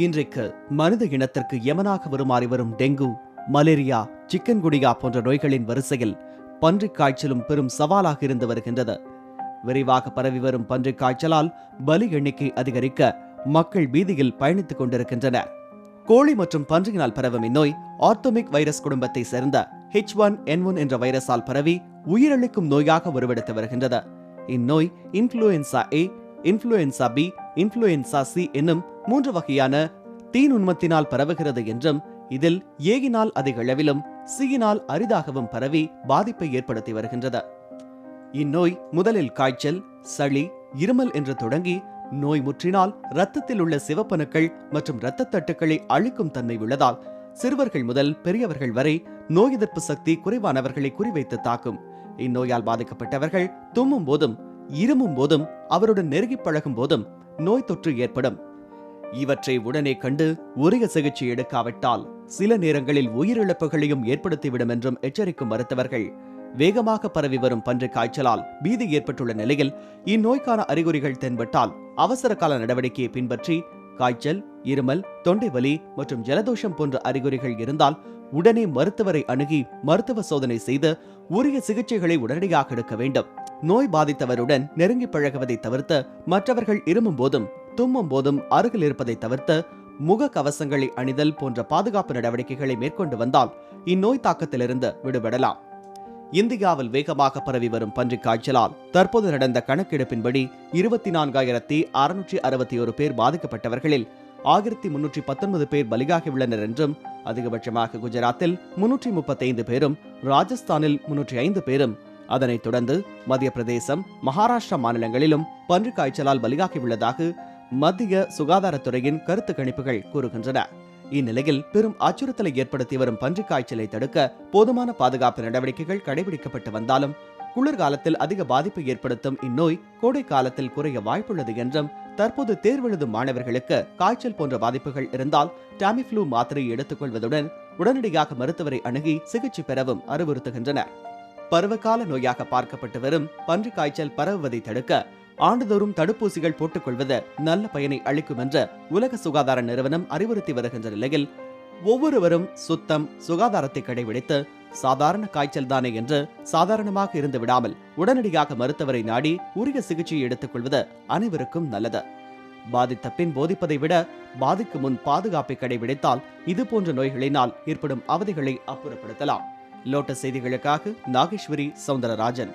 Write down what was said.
இன்றைக்கு மனித இனத்திற்கு யமனாக வருமாறி வரும் டெங்கு மலேரியா சிக்கன்குடியா போன்ற நோய்களின் வரிசையில் பன்றிக் காய்ச்சலும் பெரும் சவாலாக இருந்து வருகின்றது. விரைவாக பரவி வரும் பன்றிக் காய்ச்சலால் பலி எண்ணிக்கை அதிகரிக்க மக்கள் வீதியில் பயணித்துக் கொண்டிருக்கின்றனர். கோழி மற்றும் பன்றியினால் பரவும் இந்நோய் ஆர்த்தோமிக் வைரஸ் குடும்பத்தை சேர்ந்த ஹெச் ஒன் என் ஒன் என்ற வைரஸால் பரவி உயிரிழக்கும் நோயாக உருவெடுத்து வருகின்றது. இந்நோய் influenza A influenza B influenza C என்னும் மூன்று வகையான தீநுண்மத்தினால் பரவுகிறது என்றும் இதில் ஏகினால் அதிக அளவிலும் சியினால் அரிதாகவும் பரவி பாதிப்பை ஏற்படுத்தி வருகின்றது. இந்நோய் முதலில் காய்ச்சல் சளி இருமல் என்று தொடங்கி நோய் முற்றினால் இரத்தத்தில் உள்ள சிவப்பணுக்கள் மற்றும் இரத்த தட்டுக்களை அழிக்கும் தன்மை உள்ளதால் சிறுவர்கள் முதல் பெரியவர்கள் வரை நோய் எதிர்ப்பு சக்தி குறைவானவர்களை குறிவைத்து தாக்கும். இந்நோயால் பாதிக்கப்பட்டவர்கள் தும்மும் போதும் இருமும் போதும் அவருடன் நெருங்கி பழகும் போதும் நோய் தொற்று ஏற்படும். இவற்றை உடனே கண்டு உரிய சிகிச்சை எடுக்காவிட்டால் சில நேரங்களில் உயிரிழப்புகளையும் ஏற்படுத்திவிடும் என்றும் எச்சரிக்கும் மருத்துவர்கள். வேகமாக பரவி வரும் பன்றி காய்ச்சலால் பீதி ஏற்பட்டுள்ள நிலையில் இந்நோய்க்கான அறிகுறிகள் தென்பட்டால் அவசர கால நடவடிக்கையை பின்பற்றி காய்ச்சல் இருமல் தொண்டை வலி மற்றும் ஜலதோஷம் போன்ற அறிகுறிகள் இருந்தால் உடனே மருத்துவரை அணுகி மருத்துவ சோதனை செய்து உரிய சிகிச்சைகளை உடனடியாக எடுக்க வேண்டும். நோய் பாதித்தவருடன் நெருங்கி பழகுவதை தவிர்த்து மற்றவர்கள் இருமும் போதும் தும்மும் போதும் அருகில் இருப்பதை தவிர்த்து முக கவசங்களை அணிதல் போன்ற பாதுகாப்பு நடவடிக்கைகளை மேற்கொண்டு வந்தால் இந்நோய் தாக்கத்திலிருந்து விடுபடலாம். இந்தியாவில் வேகமாக பரவி வரும் பன்றிக் காய்ச்சலால் தற்போது நடந்த கணக்கெடுப்பின்படி இருபத்தி நான்காயிரத்தி அறுநூற்றி அறுபத்தி ஒரு பேர் பாதிக்கப்பட்டவர்களில் ஆயிரத்தி முன்னூற்றி பத்தொன்பது பேர் பலியாகியுள்ளனர் என்றும் அதிகபட்சமாக குஜராத்தில் முன்னூற்றி முப்பத்தைந்து பேரும் ராஜஸ்தானில் முன்னூற்றி ஐந்து பேரும். அதனைத் தொடர்ந்து மத்திய பிரதேசம் மகாராஷ்டிரா மாநிலங்களிலும் பன்றிக் காய்ச்சலால் பலியாகியுள்ளதாக மத்திய சுகாதாரத்துறையின் கருத்து கணிப்புகள் கூறுகின்றன. இந்நிலையில் பெரும் அச்சுறுத்தலை ஏற்படுத்தி வரும் பன்றிக் காய்ச்சலை தடுக்க போதுமான பாதுகாப்பு நடவடிக்கைகள் கடைபிடிக்கப்பட்டு வந்தாலும் குளிர்காலத்தில் அதிக பாதிப்பு ஏற்படுத்தும் இந்நோய் கோடை காலத்தில் குறைய வாய்ப்புள்ளது என்றும் தற்போது தேர்வெழுதும் மாணவர்களுக்கு காய்ச்சல் போன்ற பாதிப்புகள் இருந்தால் டாமிஃப்ளூ மாத்திரையை எடுத்துக்கொள்வதுடன் உடனடியாக மருத்துவரை அணுகி சிகிச்சை பெறவும் அறிவுறுத்துகின்றனர். பருவகால நோயாக பார்க்கப்பட்டு வரும் பன்றிக் காய்ச்சல் பரவுவதை தடுக்க ஆண்டுதோறும் தடுப்பூசிகள் போட்டுக்கொள்வது நல்ல பயனை அளிக்கும் என்று உலக சுகாதார நிறுவனம் அறிவுறுத்தி வருகின்ற நிலையில் ஒவ்வொருவரும் சுத்தம் சுகாதாரத்தை கடைபிடித்து சாதாரண காய்ச்சல் தானே என்று சாதாரணமாக இருந்து விடாமல் உடனடியாக மருத்துவரை நாடி உரிய சிகிச்சையை எடுத்துக்கொள்வது அனைவருக்கும் நல்லது. பாதித்த பின் போதிப்பதை விட பாதிக்கு முன் பாதுகாப்பை கடைபிடித்தால் இது போன்ற நோய்களினால் ஏற்படும் அவதிகளை அப்புறப்படுத்தலாம். லோட்டஸ் செய்திகளுக்காக நாகேஸ்வரி சவுந்தரராஜன்.